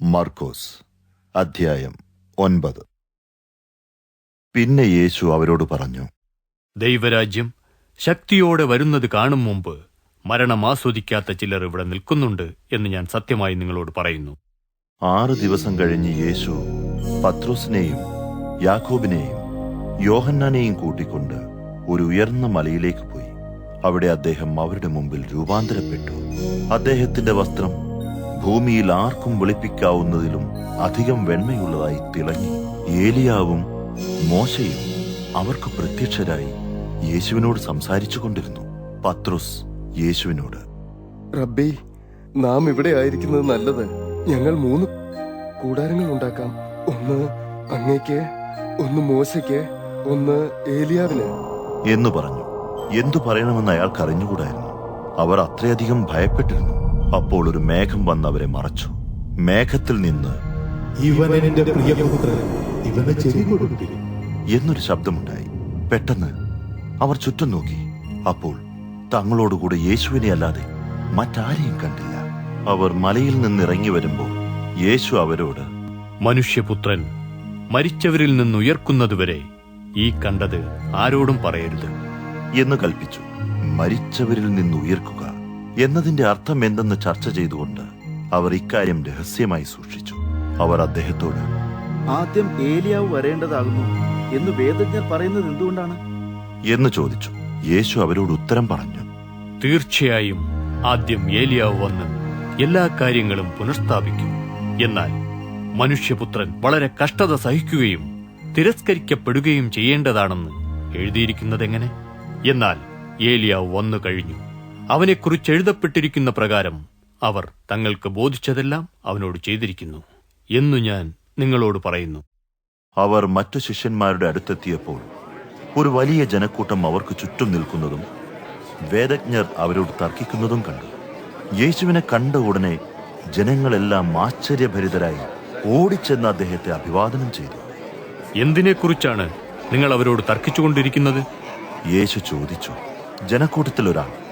മർക്കോസ് അധ്യായം ഒൻപത്. പിന്നെ യേശു അവരോട് പറഞ്ഞു ദൈവരാജ്യം ശക്തിയോടെ വരുന്നത് കാണും മുമ്പ് മരണം ആസ്വദിക്കാത്ത ചിലർ ഇവിടെ നിൽക്കുന്നുണ്ട് എന്ന് ഞാൻ സത്യമായി നിങ്ങളോട് പറയുന്നു. ആറ് ദിവസം കഴിഞ്ഞ് യേശു പത്രോസിനെയും യാക്കോബിനെയും യോഹന്നാനെയും കൂട്ടിക്കൊണ്ട് ഒരു ഉയർന്ന മലയിലേക്ക് പോയി. അവിടെ അദ്ദേഹം അവരുടെ മുമ്പിൽ രൂപാന്തരപ്പെട്ടു. അദ്ദേഹത്തിന്റെ വസ്ത്രം ഭൂമിയിൽ ആർക്കും വെളുപ്പിക്കാവുന്നതിലും അധികം വെണ്മയുള്ളതായി തിളങ്ങി. ഏലിയാവും മോശയും അവർക്ക് പ്രത്യക്ഷരായി യേശുവിനോട് സംസാരിച്ചു കൊണ്ടിരുന്നു. പത്രോസ് യേശുവിനോട് റബ്ബി നാം ഇവിടെ ആയിരിക്കുന്നത് നല്ലത്. ഞങ്ങൾ മൂന്ന് കൂടാരങ്ങൾ ഉണ്ടാക്കാം. ഒന്ന് അങ്ങേക്ക് ഒന്ന് മോശയ്ക്ക് ഒന്ന് ഏലിയാവിന്. എന്ന് പറഞ്ഞു. എന്തു പറയണമെന്ന് അയാൾക്ക് അറിഞ്ഞുകൂടായിരുന്നു. അവർ അത്രയധികം ഭയപ്പെട്ടിരുന്നു. അപ്പോൾ ഒരു മേഘം വന്നവരെ അവരെ മറച്ചു. മേഘത്തിൽ നിന്ന് പ്രിയപുത്രൻ ഇവനെ ചെവി കൊടുപ്പിൻ. എന്നൊരു ശബ്ദമുണ്ടായി. പെട്ടെന്ന് അവർ ചുറ്റും നോക്കി. അപ്പോൾ തങ്ങളോടുകൂടെ യേശുവിനെ അല്ലാതെ മറ്റാരെയും കണ്ടില്ല. അവർ മലയിൽ നിന്ന് ഇറങ്ങി വരുമ്പോൾ യേശു അവരോട് മനുഷ്യപുത്രൻ മരിച്ചവരിൽ നിന്ന് ഉയർക്കുന്നതുവരെ ഈ കണ്ടത് ആരോടും പറയരുത്. എന്ന് കൽപ്പിച്ചു. മരിച്ചവരിൽ നിന്ന് ഉയർക്കുക എന്നതിന്റെ അർത്ഥം എന്തെന്ന് ചർച്ച ചെയ്തുകൊണ്ട് അവർ ഇക്കാര്യം രഹസ്യമായി സൂക്ഷിച്ചു. അവർ അദ്ദേഹത്തോട് ആദ്യം ഏലിയാവ് വരേണ്ടതാകുന്നു എന്ന് വേദജ്ഞർ പറയുന്നത് എന്തുകൊണ്ടാണ്? എന്ന് ചോദിച്ചു. യേശു അവരോട് ഉത്തരം പറഞ്ഞു തീർച്ചയായും ആദ്യം ഏലിയാവ് വന്ന് എല്ലാ കാര്യങ്ങളും പുനഃസ്ഥാപിക്കും. എന്നാൽ മനുഷ്യപുത്രൻ വളരെ കഷ്ടത സഹിക്കുകയും തിരസ്കരിക്കപ്പെടുകയും ചെയ്യേണ്ടതാണെന്ന് എഴുതിയിരിക്കുന്നതെങ്ങനെ? എന്നാൽ ഏലിയാവ് വന്നു കഴിഞ്ഞു അവനെക്കുറിച്ച് എഴുതപ്പെട്ടിരിക്കുന്ന പ്രകാരം അവർ തങ്ങൾക്ക് ബോധിച്ചതെല്ലാം അവനോട് ചെയ്തിരിക്കുന്നു എന്നു ഞാൻ നിങ്ങളോട് പറയുന്നു. അവർ മറ്റു ശിഷ്യന്മാരുടെ അടുത്തെത്തിയപ്പോൾ ഒരു വലിയ ജനക്കൂട്ടം അവർക്ക് ചുറ്റും നിൽക്കുന്നതും വേദജ്ഞർ അവരോട് തർക്കിക്കുന്നതും കണ്ടു. യേശുവിനെ കണ്ട ഉടനെ ജനങ്ങളെല്ലാം ആശ്ചര്യഭരിതരായി ഓടിച്ചെന്ന് അദ്ദേഹത്തെ അഭിവാദനം ചെയ്തു. എന്തിനെക്കുറിച്ചാണ് നിങ്ങൾ അവരോട് തർക്കിച്ചുകൊണ്ടിരിക്കുന്നത്? യേശു ചോദിച്ചു ജനക്കൂട്ടത്തിൽ ഒരാൾ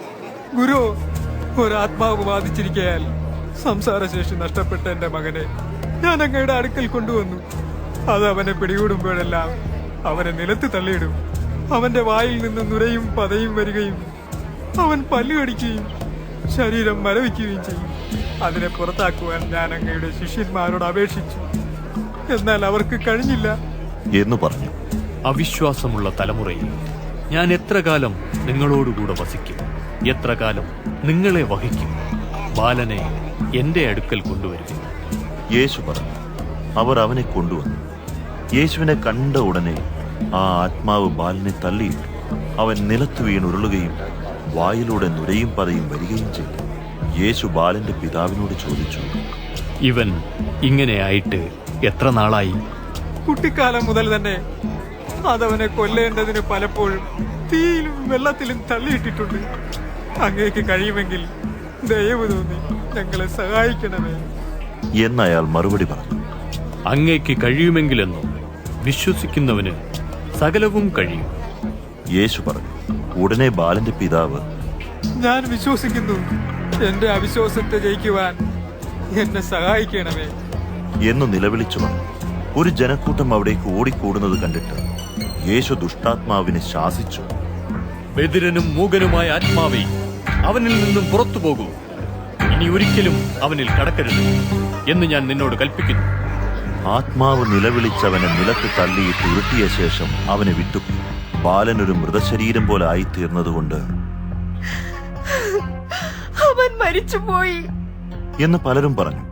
ഗുരു ഒരാത്മാവ് ബാധിച്ചിരിക്കയാൽ സംസാരശേഷി നഷ്ടപ്പെട്ട എന്റെ മകനെ ഞാൻ അങ്ങയുടെ അടുക്കൽ കൊണ്ടുവന്നു. അത് അവനെ പിടികൂടുമ്പോഴെല്ലാം അവനെ നിലത്ത് തള്ളിയിടും. അവന്റെ വായിൽ നിന്ന് നുരയും പതയും വരികയും അവൻ പല്ലുകടിക്കുകയും ശരീരം മരവിക്കുകയും ചെയ്യും. അതിനെ പുറത്താക്കുവാൻ ഞാൻ അങ്ങയുടെ ശിഷ്യന്മാരോട് അപേക്ഷിച്ചു. എന്നാൽ അവർക്ക് കഴിഞ്ഞില്ല. എന്ന് പറഞ്ഞു. അവിശ്വാസമുള്ള തലമുറയിൽ ഞാൻ എത്ര കാലം നിങ്ങളോടുകൂടെ വസിക്കും? എത്ര കാലം നിങ്ങളെ വഹിക്കും? ബാലനെ എന്റെ അടുക്കൽ കൊണ്ടുവരും യേശു പറഞ്ഞു അവർ അവനെ കൊണ്ടുവന്നു. യേശുവിനെ കണ്ട ഉടനെ ആ ആത്മാവ് ബാലനെ തള്ളിയിട്ടു. അവൻ നിലത്ത് വീണുരുളുകയും വായിലൂടെ നുരയും പറയും വരികയും ചെയ്തു. യേശു ബാലന്റെ പിതാവിനോട് ചോദിച്ചു ഇവൻ ഇങ്ങനെയായിട്ട് എത്ര നാളായി? കുട്ടിക്കാലം മുതൽ തന്നെ അതവനെ കൊല്ലേണ്ടതിന് പലപ്പോഴും തീയിലും വെള്ളത്തിലും തള്ളിയിട്ടിട്ടുണ്ട്. അങ്ങേക്ക് കഴിയുമെങ്കിൽ ദയവ് തോന്നി ഞങ്ങളെ സഹായിക്കണമേ. എന്നയാൾ മറുപടി പറഞ്ഞു. അങ്ങേക്ക് കഴിയുമെങ്കിലെന്നോ വിശ്വസിക്കുന്നവന് സകലവും കഴിയും. യേശു പറഞ്ഞു ഉടനെ ബാലന്റെ പിതാവ് ഞാൻ വിശ്വസിക്കുന്നു. എന്റെ അവിശ്വാസത്തെ ജയിക്കുവാൻ എന്നെ സഹായിക്കണമേ. എന്ന് നിലവിളിച്ചു പറഞ്ഞു ഒരു ജനക്കൂട്ടം അവിടേക്ക് ഓടിക്കൂടുന്നത് കണ്ടിട്ട് യേശു ദുഷ്ടാത്മാവിനെ ശാസിച്ചു. ബദിരനും മൂകനുമായ ആത്മാവേ അവനിൽ നിന്നും പുറത്തു പോകൂ. ഇനി ഒരിക്കലും അവനിൽ കടക്കരുത് എന്ന് ഞാൻ നിന്നോട് കൽപ്പിക്കുന്നു. ആത്മാവ് നിലവിളിച്ചവനെ നിലത്ത് തള്ളിയിട്ട് ഉരുട്ടിയ ശേഷം അവനെ വിട്ടു. ബാലൻ ഒരു മൃതശരീരം പോലെ ആയിത്തീർന്നതുകൊണ്ട് അവൻ മരിച്ചുപോയി. എന്ന് പലരും പറഞ്ഞു.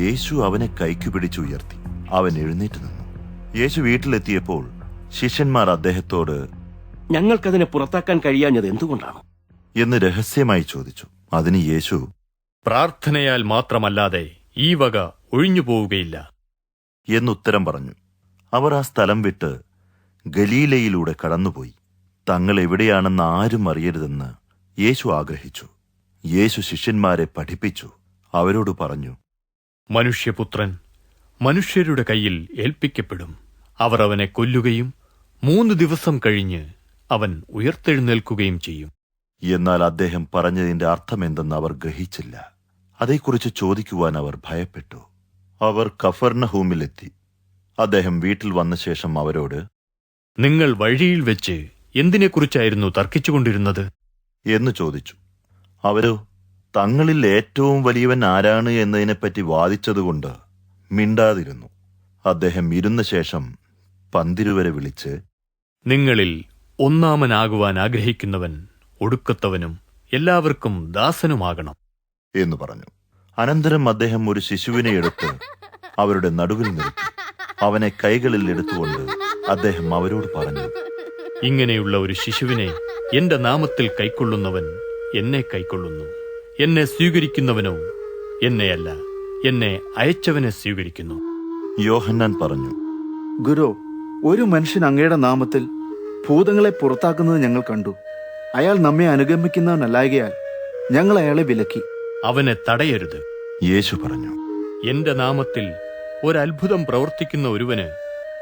യേശു അവനെ കൈക്കു പിടിച്ചുയർത്തി അവൻ എഴുന്നേറ്റ് നിന്നു. യേശു വീട്ടിലെത്തിയപ്പോൾ ശിഷ്യന്മാർ അദ്ദേഹത്തോട് ഞങ്ങൾക്കതിനെ പുറത്താക്കാൻ കഴിയാഞ്ഞത് എന്തുകൊണ്ടാണ്? എന്ന് രഹസ്യമായി ചോദിച്ചു. അതിന് യേശു പ്രാർത്ഥനയാൽ മാത്രമല്ലാതെ ഈ വക ഒഴിഞ്ഞു പോവുകയില്ല. എന്നുത്തരം പറഞ്ഞു. അവർ ആ സ്ഥലം വിട്ട് ഗലീലയിലൂടെ കടന്നുപോയി. തങ്ങൾ എവിടെയാണെന്ന് ആരും അറിയരുതെന്ന് യേശു ആഗ്രഹിച്ചു. യേശു ശിഷ്യന്മാരെ പഠിപ്പിച്ചു. അവരോട് പറഞ്ഞു മനുഷ്യപുത്രൻ മനുഷ്യരുടെ കയ്യിൽ ഏൽപ്പിക്കപ്പെടും. അവർ അവനെ കൊല്ലുകയും മൂന്ന് ദിവസം കഴിഞ്ഞ് അവൻ ഉയർത്തെഴുന്നേൽക്കുകയും ചെയ്യും. എന്നാൽ അദ്ദേഹം പറഞ്ഞതിന്റെ അർത്ഥമെന്തെന്ന് അവർ ഗ്രഹിച്ചില്ല. അതേക്കുറിച്ച് ചോദിക്കുവാൻ അവർ ഭയപ്പെട്ടു. അവർ കഫർണഹൂമിലെത്തി അദ്ദേഹം വീട്ടിൽ വന്ന ശേഷം അവരോട് നിങ്ങൾ വഴിയിൽ വെച്ച് എന്തിനെക്കുറിച്ചായിരുന്നു തർക്കിച്ചുകൊണ്ടിരുന്നത്? എന്ന് ചോദിച്ചു. അവരോ തങ്ങളിൽ ഏറ്റവും വലിയവൻ ആരാണ് എന്നതിനെപ്പറ്റി വാദിച്ചതുകൊണ്ട് മിണ്ടാതിരുന്നു. അദ്ദേഹം ഇരുന്ന ശേഷം പന്തിരുവരെ വിളിച്ച് നിങ്ങളിൽ ഒന്നാമനാകുവാൻ ആഗ്രഹിക്കുന്നവൻ ഒടുക്കത്തവനും എല്ലാവർക്കും ദാസനുമാകണം. എന്ന് പറഞ്ഞു. അനന്തരം അദ്ദേഹം ഒരു ശിശുവിനെ എടുത്ത് അവരുടെ നടുവിൽ നിർത്തി. അവനെ കൈകളിൽ എടുത്തുകൊണ്ട് അദ്ദേഹം അവരോട് പറഞ്ഞു ഇങ്ങനെയുള്ള ഒരു ശിശുവിനെ എന്റെ നാമത്തിൽ കൈക്കൊള്ളുന്നവൻ എന്നെ കൈക്കൊള്ളുന്നു. എന്നെ സ്വീകരിക്കുന്നവനോ എന്നെയല്ല എന്നെ അയച്ചവനെ സ്വീകരിക്കുന്നു. യോഹന്നാൻ പറഞ്ഞു ഗുരു ഒരു മനുഷ്യൻ അങ്ങയുടെ നാമത്തിൽ ഭൂതങ്ങളെ പുറത്താക്കുന്നത് ഞങ്ങൾ കണ്ടു. അയാൾ നമ്മെ അനുഗമിക്കുന്നവനല്ലായകയാൽ ഞങ്ങൾ അയാളെ വിലക്കി. അവനെ തടയരുത്. യേശു പറഞ്ഞു എന്റെ നാമത്തിൽ ഒരത്ഭുതം പ്രവർത്തിക്കുന്ന ഒരുവന്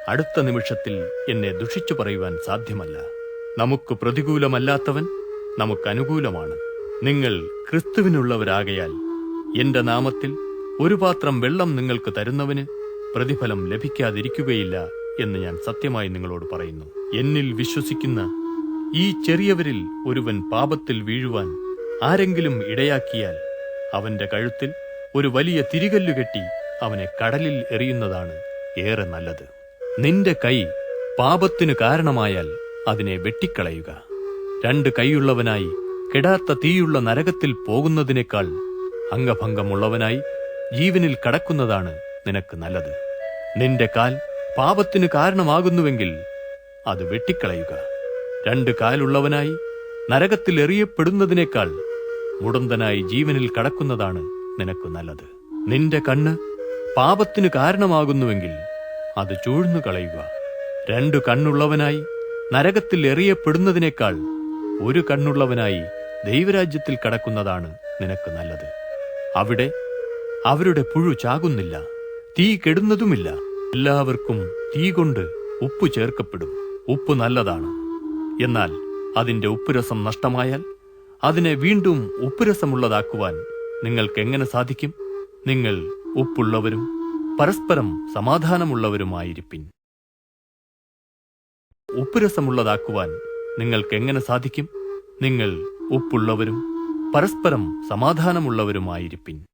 അടുത്ത നിമിഷത്തിൽ എന്നെ ദുഷിച്ചു പറയുവാൻ സാധ്യമല്ല. നമുക്ക് പ്രതികൂലമല്ലാത്തവൻ നമുക്ക് അനുകൂലമാണ്. നിങ്ങൾ ക്രിസ്തുവിനുള്ളവരാകയാൽ എന്റെ നാമത്തിൽ ഒരു പാത്രം വെള്ളം നിങ്ങൾക്ക് തരുന്നവന് പ്രതിഫലം ലഭിക്കാതിരിക്കുകയില്ല എന്ന് ഞാൻ സത്യമായി നിങ്ങളോട് പറയുന്നു. എന്നിൽ വിശ്വസിക്കുന്ന ഈ ചെറിയവരിൽ ഒരുവൻ പാപത്തിൽ വീഴുവാൻ ആരെങ്കിലും ഇടയാക്കിയാൽ അവന്റെ കഴുത്തിൽ ഒരു വലിയ തിരികല്ലുകെട്ടി അവനെ കടലിൽ എറിയുന്നതാണ് ഏറെ നല്ലത്. നിന്റെ കൈ പാപത്തിനു കാരണമായാൽ അതിനെ വെട്ടിക്കളയുക. രണ്ട് കൈയുള്ളവനായി കെടാത്ത തീയുള്ള നരകത്തിൽ പോകുന്നതിനേക്കാൾ അംഗഭംഗമുള്ളവനായി ജീവനിൽ കടക്കുന്നതാണ് നിനക്ക് നല്ലത്. നിന്റെ കാൽ പാപത്തിന് കാരണമാകുന്നുവെങ്കിൽ അത് വെട്ടിക്കളയുക. രണ്ട് കാലുള്ളവനായി നരകത്തിൽ എറിയപ്പെടുന്നതിനേക്കാൾ മുടന്തനായി ജീവനിൽ കടക്കുന്നതാണ് നിനക്ക് നല്ലത്. നിന്റെ കണ്ണ് പാപത്തിന് കാരണമാകുന്നുവെങ്കിൽ അത് ചൂഴ്ന്നു കളയുക. രണ്ടു കണ്ണുള്ളവനായി നരകത്തിൽ എറിയപ്പെടുന്നതിനേക്കാൾ ഒരു കണ്ണുള്ളവനായി ദൈവരാജ്യത്തിൽ കടക്കുന്നതാണ് നിനക്ക് നല്ലത്. അവിടെ അവരുടെ പുഴു ചാകുന്നില്ല തീ കെടുന്നതുമില്ല. എല്ലാവർക്കും തീ കൊണ്ട് ഉപ്പ് ചേർക്കപ്പെടും. ഉപ്പ് നല്ലതാണ്. എന്നാൽ അതിന്റെ ഉപ്പുരസം നഷ്ടമായാൽ അതിനെ വീണ്ടും ഉപ്പുരസമുള്ളതാക്കുവാൻ നിങ്ങൾക്ക് എങ്ങനെ സാധിക്കും? നിങ്ങൾ ഉപ്പുള്ളവരും പരസ്പരം സമാധാനമുള്ളവരുമായിരിപ്പിൻ. ഉപ്പുരസമുള്ളതാക്കുവാൻ നിങ്ങൾക്ക് എങ്ങനെ സാധിക്കും? നിങ്ങൾ ഉപ്പുള്ളവരും പരസ്പരം സമാധാനമുള്ളവരുമായിരിപ്പിൻ.